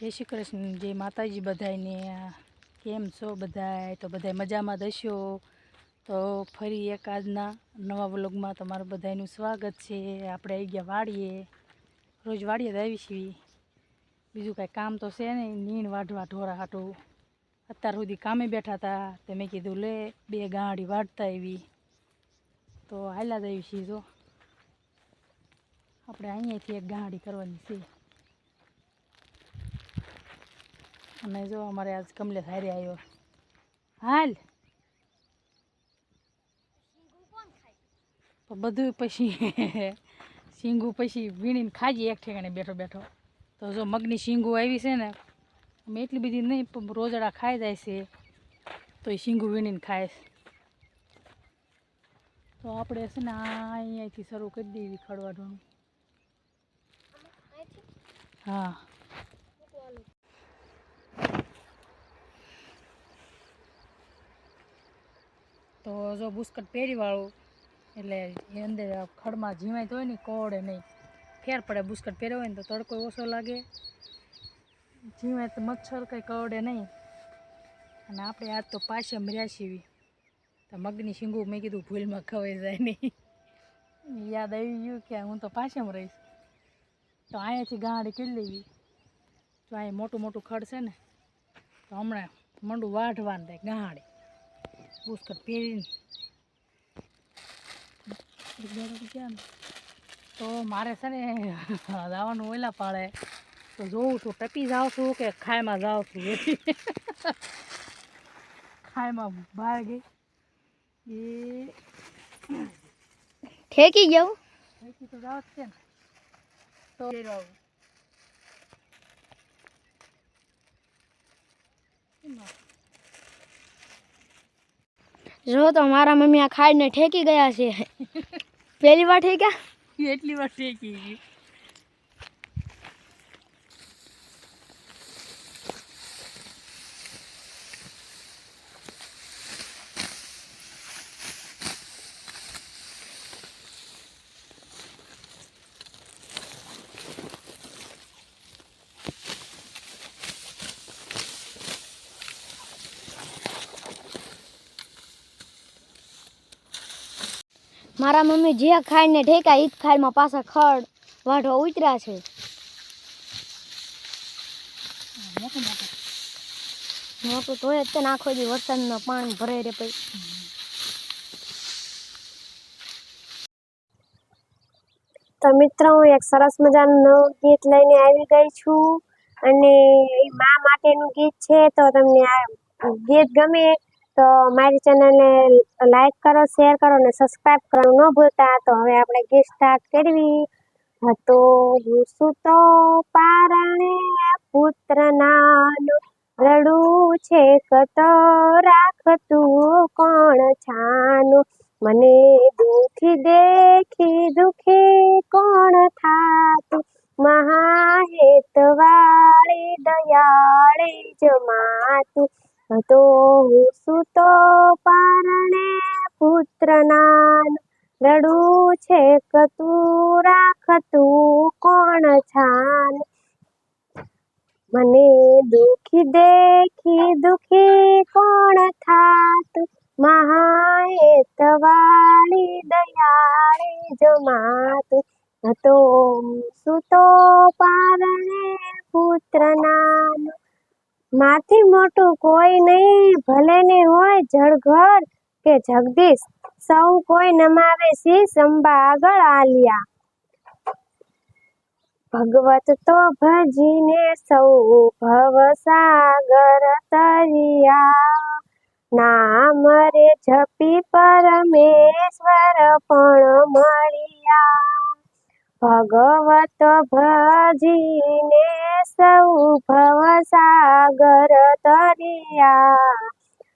જય શ્રી કૃષ્ણ, જય માતાજી બધાયને. કેમ છો બધાય? તો બધાય મજામાં દસ્યો તો ફરી એક આજના નવા વ્લોગમાં તમારું બધાયનું સ્વાગત છે. આપણે આવી ગયા વાડીએ. રોજ વાડીએ જ આવી છીએ. બીજું કાંઈ કામ તો છે નહીં. નીણ વાઢવા ઢોરા હાટું. અત્યાર સુધી કામે બેઠા હતા. તે મેં કીધું, લે, બે ગાંડી વાઢતા આવી. તો હાલ્યા જ છીએ જો. આપણે અહીંયાથી એક ગાંડી કરવાની છે. અને જો અમારે આજ કમલેશ હારે આવ્યો. હાલ. બધું પછી શીંગું પછી વીણીને ખાજી એક ઠેકાણે બેઠો બેઠો. તો જો મગની શીંગું આવી છે ને, અમે એટલી બધી નહીં, પણ રોજડા ખાઈ જાય છે. તો એ શીંગું વીણીને છે. તો આપણે છે ને અહીંયાથી શરૂ કરી દઈએ ખડવાનું. હા. તો જો બુસ્કટ પહેરીવાળું, એટલે એ અંદર ખડમાં ઝીમાય તો હોય ને કોડે નહીં. ફેર પડે બુસ્કટ પહેર્યો હોય ને, તો તડકો ઓછો લાગે. ઝીમાય તો મચ્છર કંઈ કરડે નહીં. અને આપણે આજ તો પાછા મર્યા છીએ. તો મગની શીંગું મેં કીધું ભૂલમાં ખવાઈ જાય નહીં. યાદ આવી ગયું કે હું તો પાછળ રહીશ તો અહીંયાથી ગાડી કરી લેવી. તો અહીંયા મોટું મોટું ખડ છે ને, તો હમણાં મંડું વાઢવાનું થાય ગાડી. બુસ્કટ પહેરીને તો મારે છે ને જવાનું ઓલા પાડે. તો જોઉં છું ટપી જાઉં છું કે ખાયમાં જાઉં છું ખાયમાં બહાર ગઈ. એ. ઠેકી ગયું? ઠેકી તો જાવ છે ને. તો આવું જો તો મારા મમ્મી આ ખાઈને ઠેકી ગયા છે. પહેલી વાર ઠેક્યા? એટલી વાર ઠેકી ગઈ. મારા મમ્મી જે ખાઈને ઢેકાય એ જ ખાઈમાં પાછા ખડ વાઢવા ઉતર્યા છે. મોટું તોય જ આખો દી પાણી ભરાઈ રે પછી. તો મિત્રો, હું એક સરસ મજાનું ગીત લઈને આવી ગઈ છું. અને એ મા માટેનું ગીત છે, તો તમને આ ગીત ગમે તો મારી ચેનલને લાઈક કરો, શેર કરો અને સબસ્ક્રાઈબ કરવાનું ન ભૂલતા. તો હવે આપણે ગીત સ્ટાર્ટ કરવી. હતો હું સૂતો પારણે પુત્ર નાનો રડું છે કતો રાખતું કોણ છાનું? મને દુખી દેખી દુખી કોણ થાતું? મહાહેતવાળી દયાળી જમાતું હતો હું સૂતો પારણે પુત્ર નાન રડું છે કતું રાખતું કોણ છાન? મને દુખી દેખી દુખી કોણ થાતું? મહાએતવાળી દયાળી જમાતું. હતો સુતો પારણે પુત્ર નાનો માથી મોટું કોઈ નહીં, ભલે ને હોય જળઘર કે જગદીશ. સૌ કોઈ નમાવે શ્રી સંબા આગળ આલિયા. ભગવત તો ભજીને સૌ ભવ સાગર તરિયા નામ રે જપી પરમેશ્વર પણ મળ્યા. ભગવત ભજીને સૌ ભવસાગર તરિયા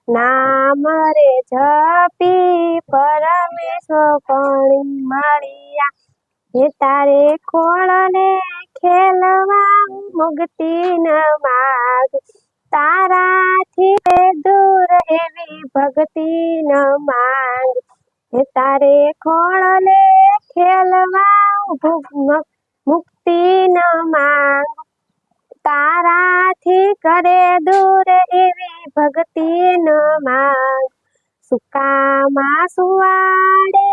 નામ રે જપી પરમેશ્વર પણ મળ્યા. હે તારે ખોળને ખેલવા મુક્તિ ન માગ તારાથી દૂર એવી ભક્તિ ન માંગ. હે તારે ખોળને ખેલવા મુક્તિ ન માંગ તારાથી કરે દૂર એવી ભક્તિ ન માંગ સુકામાં સુવાડે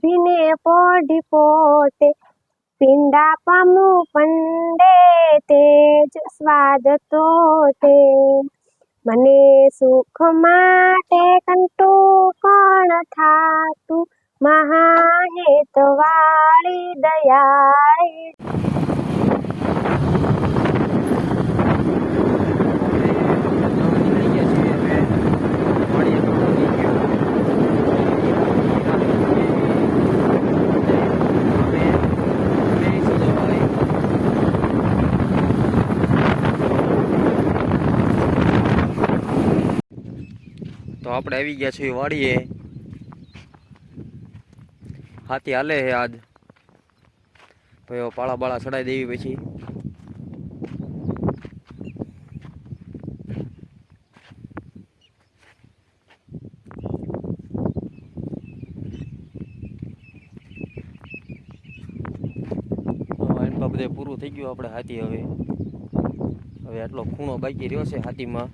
ભીને પોઢી પોતે પિંડા પમુ પંડે તેજ સ્વાદ તો તે મને સુખ માટે કંટુ કોણ થાતું? મહાહેત વાળી દયાળી તો આપણે આવી ગયા છીએ વાડીએ. હાથી હાલે છે આજ. ભાઈ પાળા બાળા ચડાઈ દેવી પછી. બધે પૂરું થઈ ગયું આપણે હાથી હવે. હવે આટલો ખૂણો બાકી રહ્યો છે હાથીમાં.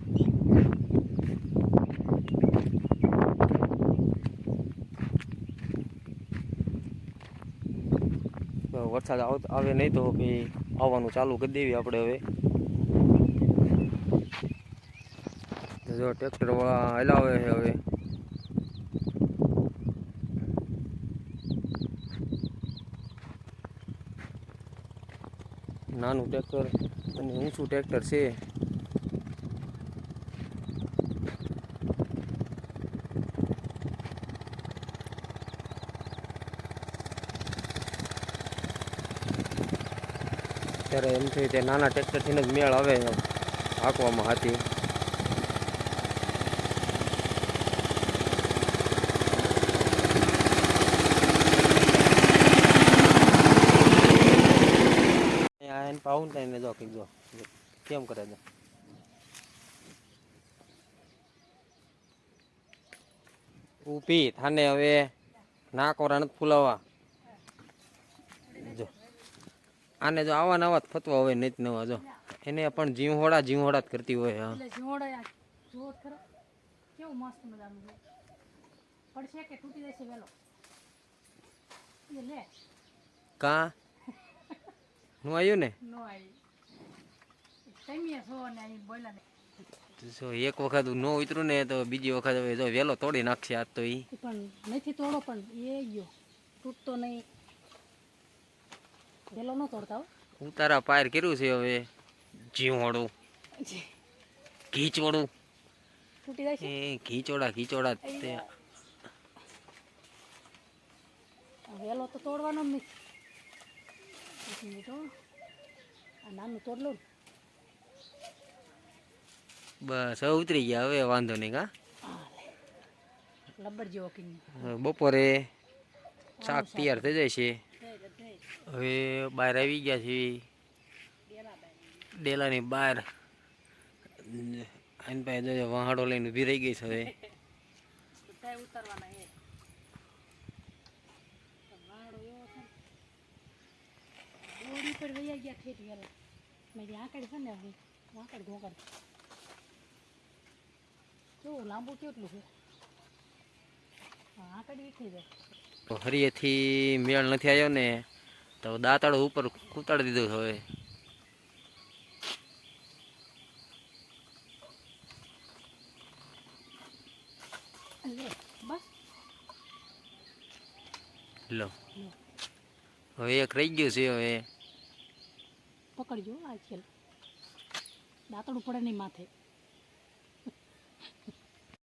તો વરસાદ આવ નહીં તો ભાઈ આવવાનું ચાલુ કરી દેવી આપણે હવે. જો ટ્રેક્ટર વાળા હલાવે છે હવે. નાનું ટ્રેક્ટર અને ઊંચું ટ્રેક્ટર છે. ત્યારે એમ થયું તે નાના ટ્રેક્ટરથી જ મેળ આવે હાંકવામાં હાથી. પાઉન પાવું જો જો જો, કેમ કરે છે? ઊભી થાને હવે ના કોરા નથી ફૂલાવા જો આને જો આવા નવા ફતવા હોય નહીં નવા જો. એને પણ જીવહોડા જીવહોડા જ કરતી હોય હા. કેવું મસ્ત મજાનું પડશે કે તૂટી જશે વેલો લે. કા? નું આવ્યું ને? નો આવી છો ને અહીં બોલ્યા જો એક વખત ન ઉતરું ને તો બીજી વખત હવે જો વેલો તોડી નાખશે આજ તો ઈ. પણ નથી તોડો પણ એ ગયો. તૂટતો નહીં. વેલો ન તોડતા હું. ઉતારા પાયર કર્યું છે હવે? જીવહોડું ઘીચોડું તૂટી જાય છે? એ ઘીચોડા ઘીચોડા તે. વેલો તો તોડવાનો જ આ નાનું તોડ લઉં બસ હવે ઉતરી ગયા હવે વાંધો નહીં કા? ને જેવો કિન્નો. બપોરે શાક તૈયાર થઈ જાય છે. હવે બહાર આવી ગયા છે. ડેલાની બહાર. આની પાસે વહાડો લઈને ઊભી રહી ગઈ છે હવે. લાંબુ કેટલું છે? આંકડી વીખી જાય તો હરિયેથી મેળ નથી આવ્યો ને, તો દાંતાળો ઉપર કૂતાડી દીધો હવે. લે. હવે એક રહી ગયું છે હવે. પકડજો આ છેલ દાંતડું પડે નહીં માથે.